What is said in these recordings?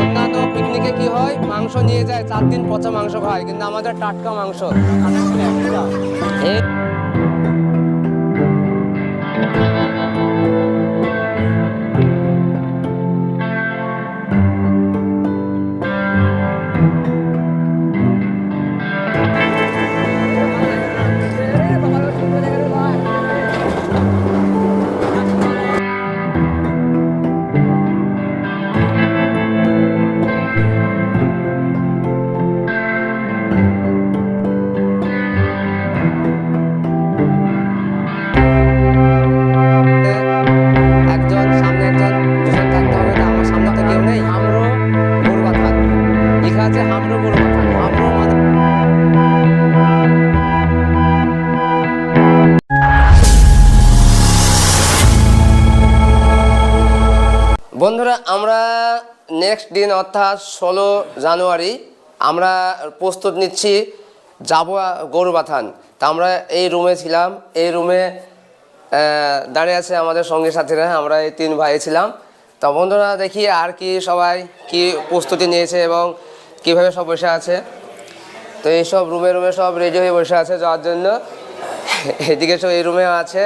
অন্যান্য পিকনিকে কি হয়? মাংস নিয়ে যায়, চার দিন পচা মাংস খায়, কিন্তু আমাদের টাটকা মাংস। এই নেক্সট দিন, অর্থাৎ ষোলো জানুয়ারি, আমরা প্রস্তুত নিচ্ছি যাব গরুবাথান। তা আমরা এই রুমে ছিলাম। এই রুমে দাঁড়িয়ে আছে আমাদের সঙ্গী সাথীরা। আমরা এই তিন ভাই ছিলাম। তা বন্ধুরা, দেখি আর কি সবাই কি প্রস্তুতি নিয়েছে এবং কীভাবে সব বসে আছে। তো এইসব রুমে রুমে সব রেডি হয়ে বসে আছে যাওয়ার জন্য। এদিকে সব এই রুমে আছে।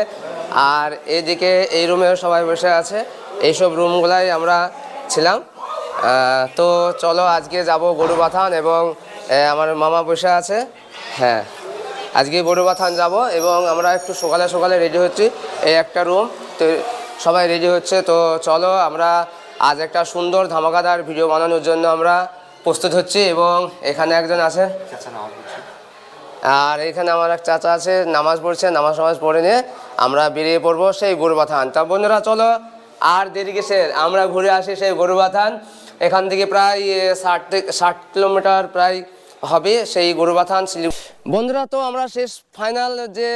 আর এদিকে এই রুমেও সবাই বসে আছে। এইসব রুমগুলাই আমরা ছিলাম। তো চলো আজকে যাব গরু বাথান এবং আমার মামা বসে আছে। হ্যাঁ আজকে গরু বাথান যাব এবং আমরা একটু সকালে সকালে রেডি হচ্ছি। এই একটা রুম তো সবাই রেডি হচ্ছে তো চলো আমরা আজ একটা সুন্দর ধামাকাদার ভিডিও বানানোর জন্য আমরা প্রস্তুত হচ্ছি এবং এখানে একজন আছে। আর এখানে আমার এক চাচা আছে নামাজ পড়ছে নামাজ নামাজ পড়ে নিয়ে আমরা বেরিয়ে পড়ব সেই গরুবাথান তা বন্ধুরা চলো আর দেরি কিসের? আমরা ঘুরে আসি সেই গরুবাথান এখান থেকে প্রায় ষাট থেকে ষাট কিলোমিটার প্রায় হবে সেই গরুবাথান শিলি বন্ধুরা তো আমরা শেষ ফাইনাল যে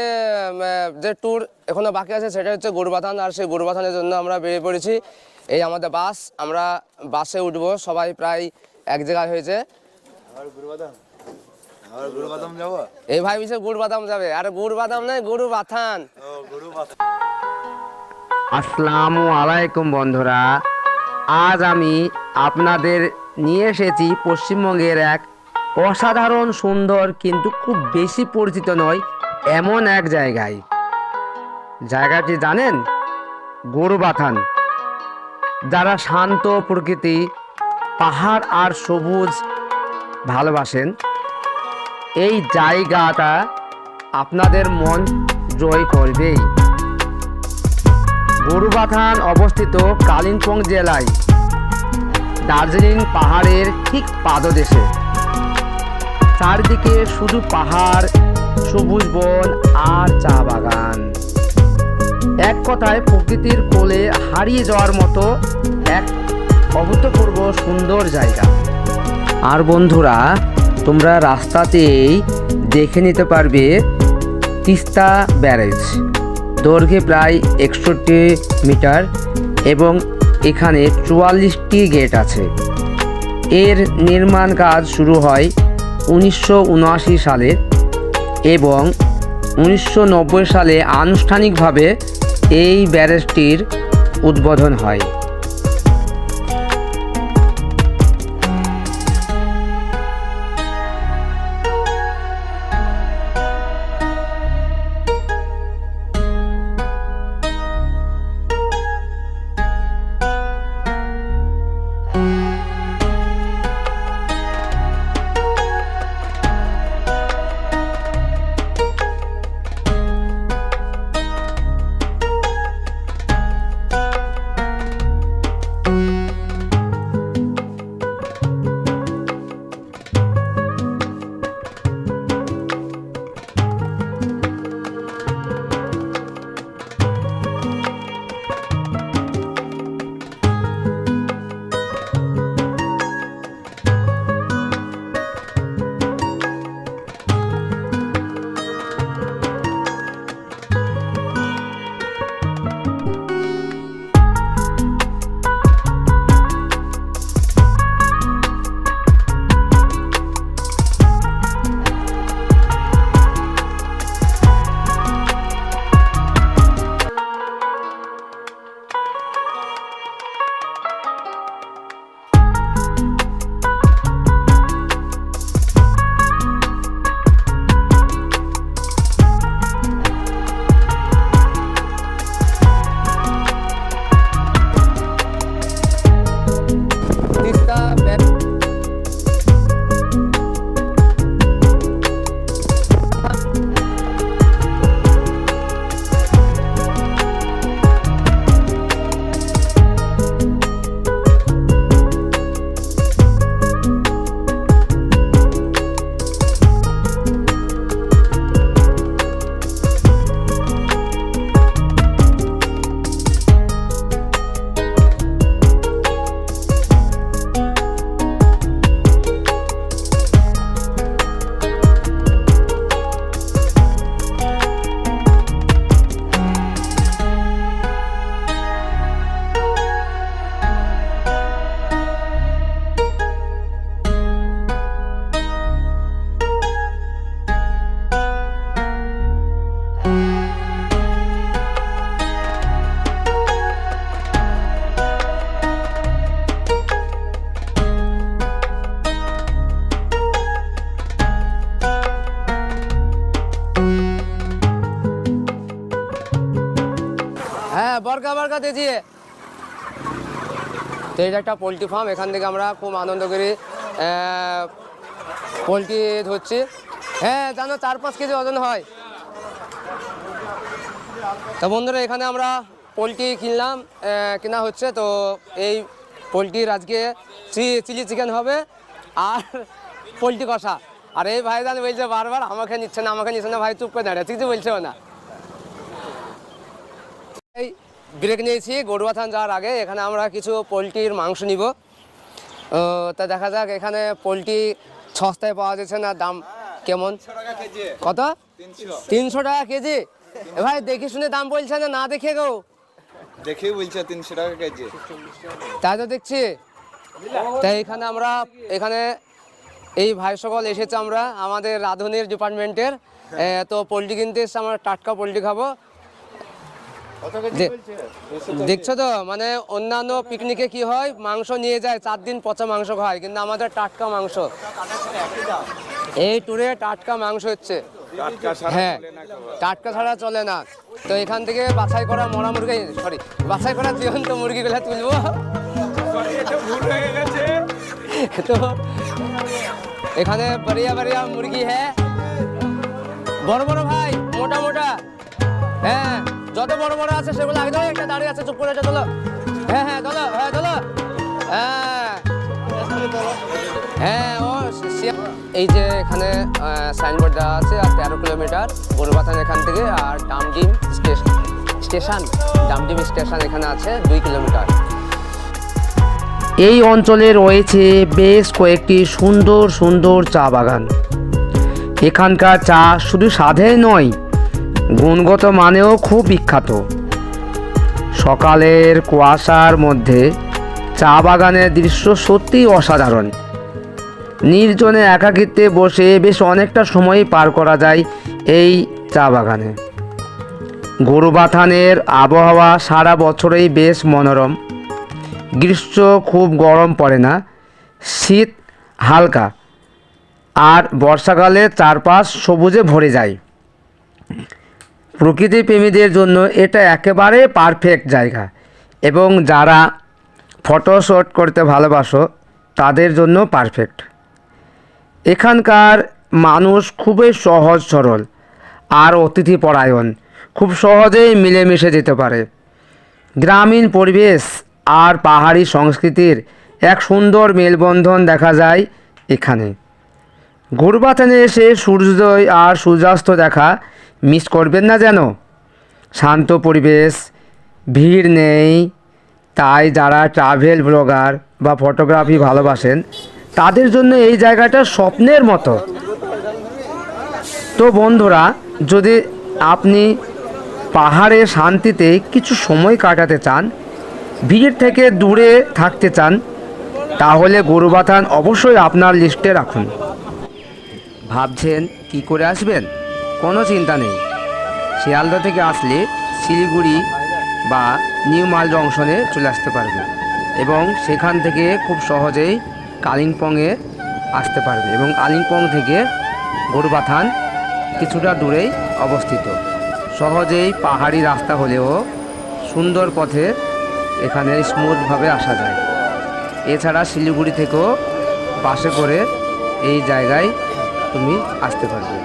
যে ট্যুর এখনও বাকি আছে সেটা হচ্ছে গরুবাথান। আর সেই গরুবাথানের জন্য আমরা বেরিয়ে পড়েছি। এই আমাদের বাস আমরা বাসে উঠবো। সবাই প্রায় এক জায়গায় হয়েছে। এই ভাই বিশে গুড় বাদাম যাবে। আর গুড় বাদাম নয় গরু বাথান আসসালামু আলাইকুম বন্ধুরা। আজ আমি আপনাদের নিয়ে এসেছি পশ্চিমবঙ্গের এক অসাধারণ, সুন্দর, কিন্তু খুব বেশি পরিচিত নয়, এমন এক জায়গায়। জায়গাটি জানেন? গরুবাথান। যারা শান্ত প্রকৃতি, পাহাড় আর সবুজ ভালোবাসেন, এই জায়গাটা আপনাদের মন জয় করবেই। গরুবাথান অবস্থিত কালিম্পং জেলায়। দার্জিলিং পাহাড়ের ঠিক পাদদেশে। চারদিকে শুধু পাহাড়, সবুজ বন আর চা বাগান। এক কথায় প্রকৃতির কোলে হারিয়ে যাওয়ার মতো এক অভূতপূর্ব সুন্দর জায়গা। আর বন্ধুরা, তোমরা রাস্তাতেই দেখে নিতে পারবে তিস্তা ব্যারেজ। দৈর্ঘ্যে প্রায় একষট্টি মিটার এবং এখানে চুয়াল্লিশটি গেট আছে। এর নির্মাণ কাজ শুরু হয় উনিশশো উনআশি সালে এবং উনিশশো নব্বই সালে আনুষ্ঠানিকভাবে এই ব্যারেজটির উদ্বোধন হয়। দিয়ে। তো এটা একটা পোলট্রি ফার্ম, এখান থেকে আমরা খুব আনন্দ করে। পোলট্রি ধরছি। হ্যাঁ জানো, চার পাঁচ কেজি ওজন হয়। তো বন্ধুরা, এখানে আমরা পোলট্রি কিনলাম কেনা হচ্ছে। তো এই পোলট্রির আজকে চিলি চিকেন হবে আর পোলট্রি কষা। আর এই ভাই ভাইজান বলছে বারবার, আমাকে নিচ্ছে না, আমাকে নিচ্ছে না, ভাই চুপ করে দাঁড়িয়ে কিছু বলছেও না এই ব্রেক নিয়েছি গরুয়া থান যাওয়ার আগে। এখানে আমরা কিছু পোলট্রির মাংস নিব। তা দেখা যাক এখানে পোলট্রি সস্তায় পাওয়া যাচ্ছে না দাম কেমন? কত? তিনশো। টাকা কেজি? ভাই দেখে শুনে দাম বলছে না না দেখে গো। দেখেই বলছে তিনশো টাকা কেজি। তাই তো দেখছি। তাই এখানে আমরা এখানে এই ভাই সকল এসেছে আমরা আমাদের রাঁধুনির ডিপার্টমেন্টের তো পোলট্রি কিনতে এসে আমরা টাটকা পোলট্রি খাব। দেখছ তো মানে অন্যান্য পিকনিকে কি হয়? মাংস নিয়ে যায় চার দিন পচা মাংস খায় কিন্তু আমাদের টাটকা মাংস। এই ট্যুরে টাটকা মাংস হচ্ছে। হ্যাঁ। টাটকা ছাড়া চলে না। তো এখান থেকে বাছাই করা মরা মুরগি সরি বাছাই করা জীবন্ত মুরগিগুলো তুলবো। তো এখানে বাড়িয়া বাড়িয়া মুরগি হ্যাঁ। বড় বড় ভাই মোটা মোটা। হ্যাঁ। যত বড় বড় আছে সেগুলো আগে ধরো, একটা দাঁড়িয়ে আছে চুপ করে আছে চলো হ্যাঁ হ্যাঁ চলো হ্যাঁ চলো হ্যাঁ। হ্যাঁ ও এই যে এখানে সাইনবোর্ড দেওয়া আছে আর তেরো কিলোমিটার গরুবাথান এখান থেকে আর Damdim station. Station Damdim station এখানে আছে দুই কিলোমিটার। এই অঞ্চলে রয়েছে বেশ কয়েকটি সুন্দর সুন্দর চা বাগান। এখানকার চা শুধু স্বাদেই নয় গুণগত মানেও খুব বিখ্যাত। সকালের কুয়াশার মধ্যে চা বাগানের দৃশ্য সত্যিই অসাধারণ। নির্জনে একাকিত্বে বসে বেশ অনেকটা সময় পার করা যায় এই চা বাগানে। গরুবাথানের আবহাওয়া সারা বছরেই বেশ মনোরম। গ্রীষ্ম খুব গরম পড়ে না, শীত হালকা, আর বর্ষাকালে চারপাশ সবুজে ভরে যায়। প্রকৃতি প্রেমীদের জন্য এটা একেবারে পারফেক্ট জায়গা। এবং যারা ফটোশ্যুট করতে ভালোবাসো, তাদের জন্য পারফেক্ট এখানকার মানুষ খুবই সহজ সরল আর অতিথি পরায়ণ। খুব সহজেই মিলেমিশে যেতে পারে। গ্রামীণ পরিবেশ আর পাহাড়ি সংস্কৃতির এক সুন্দর মেলবন্ধন দেখা যায় এখানে। গুরবাথানে এসে সূর্যোদয় আর সূর্যাস্ত দেখা মিস করবেন না যেন। শান্ত পরিবেশ, ভিড় নেই। তাই যারা ট্রাভেল ব্লগার বা ফটোগ্রাফি ভালোবাসেন, তাদের জন্য এই জায়গাটা স্বপ্নের মতো। তো বন্ধুরা, যদি আপনি পাহাড়ে শান্তিতে কিছু সময় কাটাতে চান, ভিড় থেকে দূরে থাকতে চান, তাহলে গরুবাথান অবশ্যই আপনার লিস্টে রাখুন। ভাবছেন কি করে আসবেন? কোনো চিন্তা নেই। শিয়ালদা থেকে আসলে শিলিগুড়ি বা নিউ মাল জংশনে চলে আসতে পারবে এবং সেখান থেকে খুব সহজেই কালিম্পংয়ে আসতে পারবে এবং কালিম্পং থেকে গরুবাথান কিছুটা দূরেই অবস্থিত। সহজেই পাহাড়ি রাস্তা হলেও সুন্দর পথে এখানে স্মুথভাবে আসা যায়। এছাড়া শিলিগুড়ি থেকেও বাসে করে এই জায়গায় তুমি আসতে পারবে।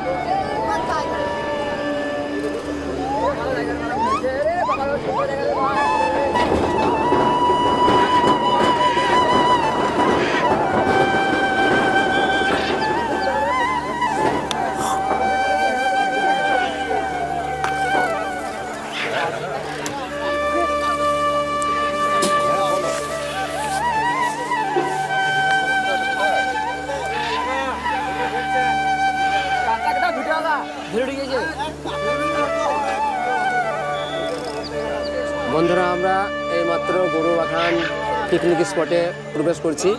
স্পটে প্রবেশ করছি।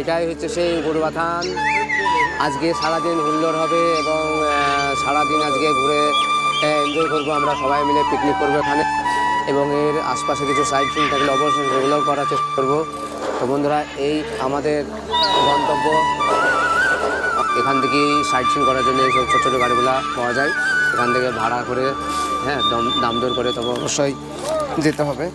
এটাই হচ্ছে সেই গরুবাথান। আজকে সারাদিন হুল্লোড় হবে এবং সারাদিন আজকে ঘুরে এনজয় করব আমরা সবাই মিলে পিকনিক করব এখানে। এবং এর আশপাশে কিছু সাইড সিন থাকলে অবশ্যই সেগুলোও করার চেষ্টা করব। তো বন্ধুরা, এই আমাদের গন্তব্য। এখান থেকেই সাইট সিন করার জন্য এইসব ছোটো ছোটো গাড়িগুলো পাওয়া যায়। এখান থেকে ভাড়া করে হ্যাঁ দম দাম দর করে তবে অবশ্যই যেতে হবে।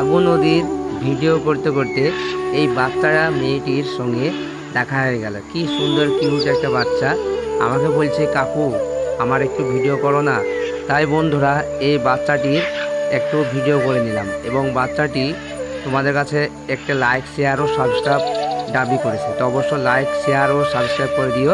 ফাগু নদীর ভিডিও করতে করতে এই বাচ্চারা মেয়েটির সঙ্গে দেখা হয়ে গেল। কি সুন্দর কিউট একটা বাচ্চা। আমাকে বলছে, কাকু, আমার একটু ভিডিও করো না। তাই বন্ধুরা, এই বাচ্চাটির একটু ভিডিও করে নিলাম এবং বাচ্চাটি তোমাদের কাছে একটা লাইক শেয়ার ও সাবস্ক্রাইব দাবি করেছে। তো অবশ্য লাইক শেয়ার ও সাবস্ক্রাইব করে দিও।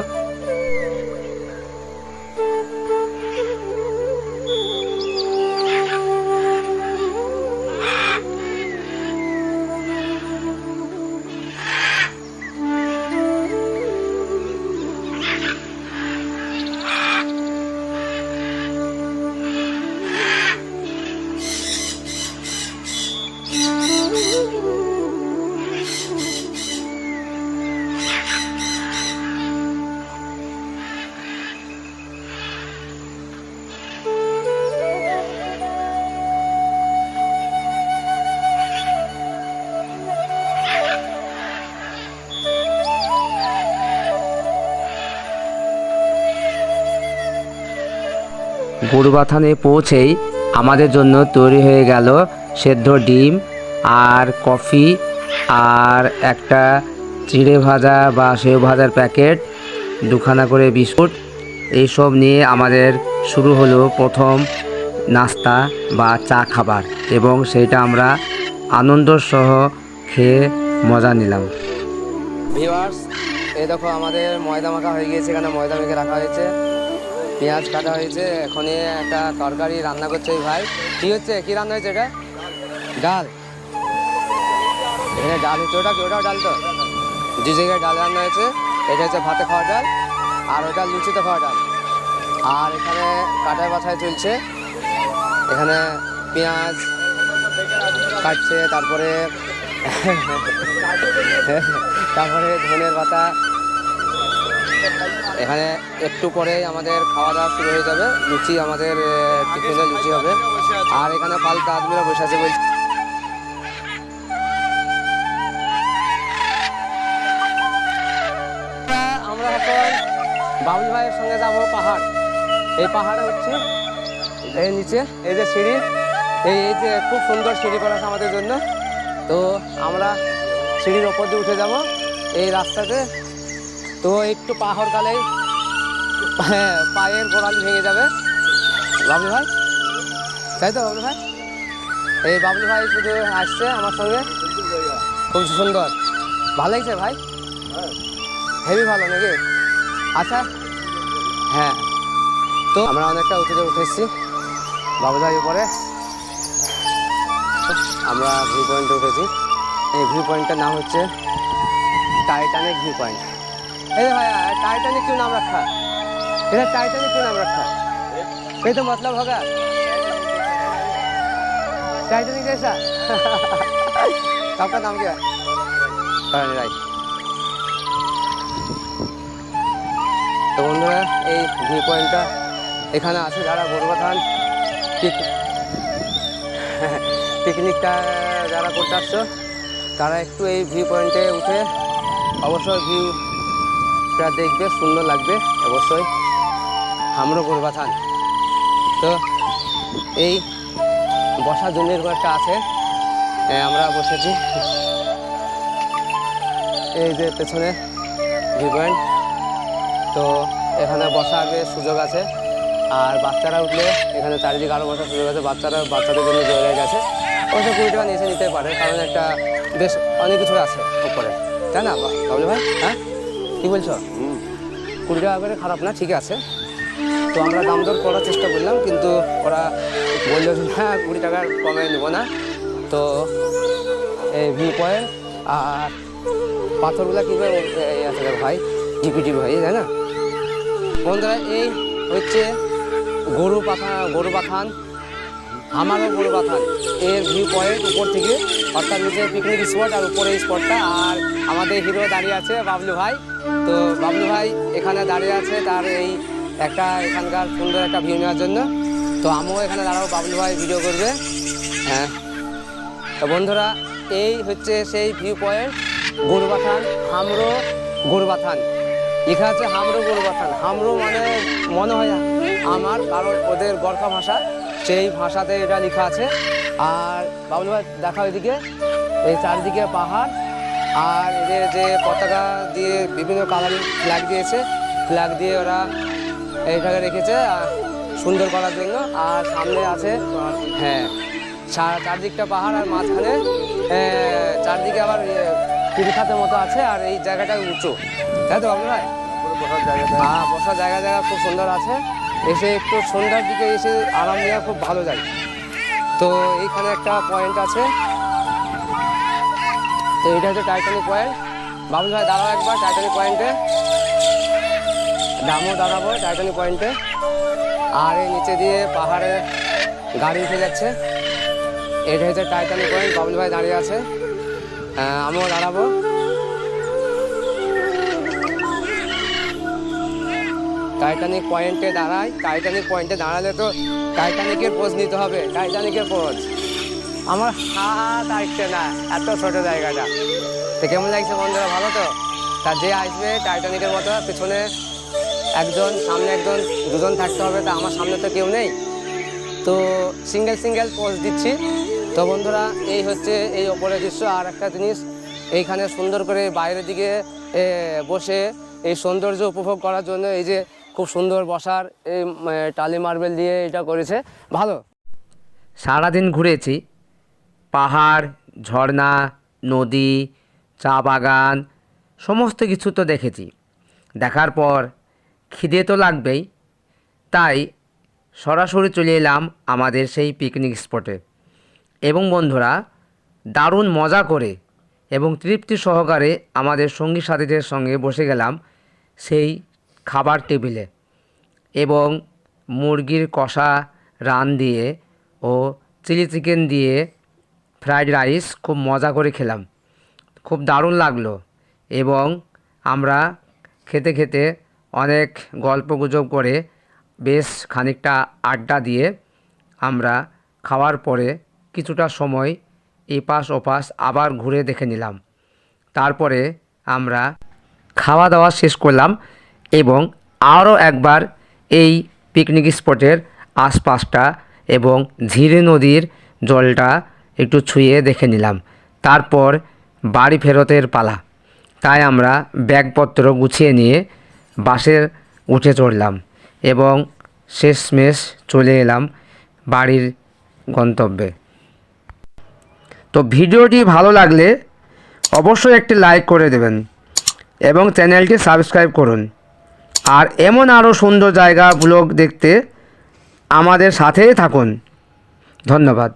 গরুবাথানে পৌঁছেই আমাদের জন্য তৈরি হয়ে গেল সেদ্ধ ডিম আর কফি আর একটা চিড়ে ভাজা বা সেও ভাজার প্যাকেট, দুখানা করে বিস্কুট। এইসব নিয়ে আমাদের শুরু হলো প্রথম নাস্তা বা চা খাবার এবং সেইটা আমরা আনন্দ সহ খেয়ে মজা নিলাম। এই দেখো আমাদের ময়দা মাখা হয়ে গিয়েছে, এখানে ময়দা মেখে রাখা হয়েছে। পেঁয়াজ কাটা হয়েছে, এখনই একটা তরকারি রান্না করছে এই ভাই। কি হচ্ছে? কি রান্না হয়েছে এটা? ডাল। এখানে ডাল হচ্ছে, ওটা ওটাও ডাল তো? দু জায়গায় ডাল রান্না হয়েছে, এটা হচ্ছে ভাতে খাওয়া ডাল, আর ওটা লুচিতে খাওয়া ডাল। আর এখানে কাটায় বাছায় চলছে। এখানে পেঁয়াজ কাটছে, তারপরে তারপরে ধনের পাতা এখানে একটু পরেই আমাদের খাওয়া দাওয়া শুরু হয়ে যাবে। লুচি আমাদের টিফিনে লুচি হবে। আর এখানে পাল্টা আদমিরা বসে আছে বলছে। আমরা এখন বাবুল ভাইয়ের সঙ্গে যাব পাহাড়। এই পাহাড়ে হচ্ছে এই নিচে, এই যে সিঁড়ি, এই এই যে খুব সুন্দর সিঁড়ি করা আছে আমাদের জন্য। তো আমরা সিঁড়ির ওপর দিয়ে উঠে যাব। এই রাস্তাতে তো একটু পাহাড় কালেই হ্যাঁ পায়ের গোড়ালি ভেঙে যাবে। বাবলু ভাই? তাই তো, বাবলু ভাই? এই বাবলু ভাই শুধু আসছে আমার সঙ্গে। খুব সুন্দর। ভালো লাগছে ভাই? হেভি ভালো নাকি? আচ্ছা হ্যাঁ। তো আমরা অনেকটা উঁচুতে উঠে এসেছি ভাই উপরে। আমরা ভিউ পয়েন্টে উঠেছি। এই ভিউ পয়েন্টটার নাম হচ্ছে টাইটানিক ভিউ পয়েন্ট এই যে ভাই टाइटैनिक क्यों नाम रखा इधर टाइटैनिक क्यों नाम रखा ये तो मतलब होगा टाइटैनिक जैसा आपका नाम क्या है करण राय তো বন্ধুরা এই ভিউ পয়েন্টটা এখানে আছে যারা গরুবাথান পিকনিকটা যারা করতে আসছো তারা একটু এই ভিউ পয়েন্টে উঠে অবশ্যই ভিউটা দেখবে, সুন্দর লাগবে, অবশ্যই। হামরো গরুবাথান তো, এই বসার জন্য এরকম একটা আছে আমরা বসেছি। এই যে পেছনে ভিউ পয়েন্ট। তো, এখানে বসা আগে সুযোগ আছে। আর বাচ্চারা উঠলে এখানে চারিদিকে আরও বসার সুযোগ আছে। বাচ্চারা, বাচ্চাদের জন্য জায়গা গেছে। অবশ্য কুড়ি টাকা নিচে নিতে পারে, কারণ একটা বেশ অনেক কিছু আছে উপরে। তাই না, বাবলু ভাই? হ্যাঁ? কী বলছো? কুড়ি টাকা করে খারাপ না ঠিক আছে। তো আমরা দাম দর করার চেষ্টা করলাম, কিন্তু ওরা বলল হ্যাঁ কুড়ি টাকার কমে নেব না। তো এই ভিউ পয়েন্ট, আর পাথরগুলো কীভাবে ভাই জিপিটি ভাই তাই না? বন্ধুরা, এই হচ্ছে গরু পাথা গরু পাথান আমারও গরু পাথান এর ভিউ পয়েন্ট উপর থেকে, অর্থাৎ নিচে পিকনিক স্পট আর উপরে এই স্পটটা আর আমাদের হিরো দাঁড়িয়ে আছে বাবলু ভাই। তো বাবলু ভাই এখানে দাঁড়িয়ে আছে তার এই একটা এখানকার সুন্দর একটা ভিউ নেওয়ার জন্য। তো আমিও এখানে দাঁড়াবো, বাবলু ভাই ভিডিও করবে। হ্যাঁ। তো বন্ধুরা, এই হচ্ছে সেই ভিউ পয়েন্ট গরুবাথান, হামরো গরুবাথান। লেখা আছে হামরো গরুবাথান। হামরো মানে মনে হয় আমার, কারণ ওদের গর্খা ভাষা। সেই ভাষাতে এটা লেখা আছে। আর বাবুল ভাই দেখা ওইদিকে। এই চারিদিকে পাহাড় আর এদের যে পতাকা দিয়ে বিভিন্ন কালারিং ফ্ল্যাগ দিয়েছে। ফ্ল্যাগ দিয়ে ওরা এইটাকে রেখেছে আর সুন্দর করার জন্য। আর সামনে আছে হ্যাঁ চারদিকটা পাহাড় আর মাঝখানে চারদিকে আবার পিরিখাতের মতো আছে আর এই জায়গাটা উঁচু। তাই তো বাবু ভাই? বসার জায়গাটা হ্যাঁ বসার জায়গা জায়গা খুব সুন্দর আছে। এসে একটু সন্ধ্যার দিকে এসে আরাম নেওয়া খুব ভালো যায়। তো এইখানে একটা পয়েন্ট আছে। তো এটা হচ্ছে টাইটানিক পয়েন্ট বাবুল ভাই, দাঁড়াও একবার টাইটানিক পয়েন্টে দামও দাঁড়াবো টাইটানিক পয়েন্টে আর এই নিচে দিয়ে পাহাড়ে গাড়ি উঠে যাচ্ছে। এটা হচ্ছে টাইটানিক পয়েন্ট বাবুল ভাই দাঁড়িয়ে আছে। আমিও দাঁড়াবো। টাইটানিক পয়েন্টে দাঁড়াই টাইটানিক পয়েন্টে দাঁড়ালে তো টাইটানিকের পোজ নিতে হবে। টাইটানিকের পোজ আমার হাত আসছে না, এত ছোট জায়গাটা। তো কেমন লাগছে বন্ধুরা, ভালো তো? তা যে আসবে টাইটানিকের মতো, পেছনে একজন, সামনে একজন, দুজন থাকতে হবে, তা আমার সামনে তো কেউ নেই। তো সিঙ্গেল সিঙ্গেল পোজ দিচ্ছি। তো বন্ধুরা, এই হচ্ছে এই ওপরের দৃশ্য। আর একটা জিনিস, এইখানে সুন্দর করে বাইরের দিকে বসে এই সৌন্দর্য উপভোগ করার জন্য এই যে খুব সুন্দর বসার এই টালি মার্বেল দিয়ে এটা করেছে। ভালো। সারাদিন ঘুরেছি। পাহাড়, ঝর্ণা, নদী, চা বাগান, সমস্ত কিছু তো দেখেছি। দেখার পর খিদে তো লাগবেই। তাই সরাসরি চলে এলাম আমাদের সেই পিকনিক স্পটে এবং বন্ধুরা, দারুণ মজা করে এবং তৃপ্তি সহকারে আমাদের সঙ্গী সাথীদের সঙ্গে বসে গেলাম সেই খাবার টেবিলে এবং মুরগির কষা রান দিয়ে ও চিলি চিকেন দিয়ে ফ্রাইড রাইস খুব মজা করে খেলাম। খুব দারুণ লাগল এবং আমরা খেতে খেতে অনেক গল্প গুজব করে বেশ খানিকটা আড্ডা দিয়ে আমরা খাওয়ার পরে কিছুটা সময় এপাশ ওপাশ আবার ঘুরে দেখে নিলাম। তারপরে আমরা খাওয়া দাওয়া শেষ করলাম। এবং আরও একবার এই পিকনিক স্পটের আশপাশটা এবং ঝিরে নদীর জলটা একটু ছুঁয়ে দেখে নিলাম। তারপর বাড়ি ফেরতের পালা। তাই আমরা ব্যাগপত্র গুছিয়ে নিয়ে বাসের উঠে চড়লাম এবং শেষমেশ চলে এলাম বাড়ির গন্তব্যে। তো ভিডিওটি ভালো লাগলে অবশ্যই একটি লাইক করে দেবেন এবং চ্যানেলটি সাবস্ক্রাইব করুন। আর এমন আরও সুন্দর জায়গা ব্লগ দেখতে আমাদের সাথেই থাকুন। ধন্যবাদ।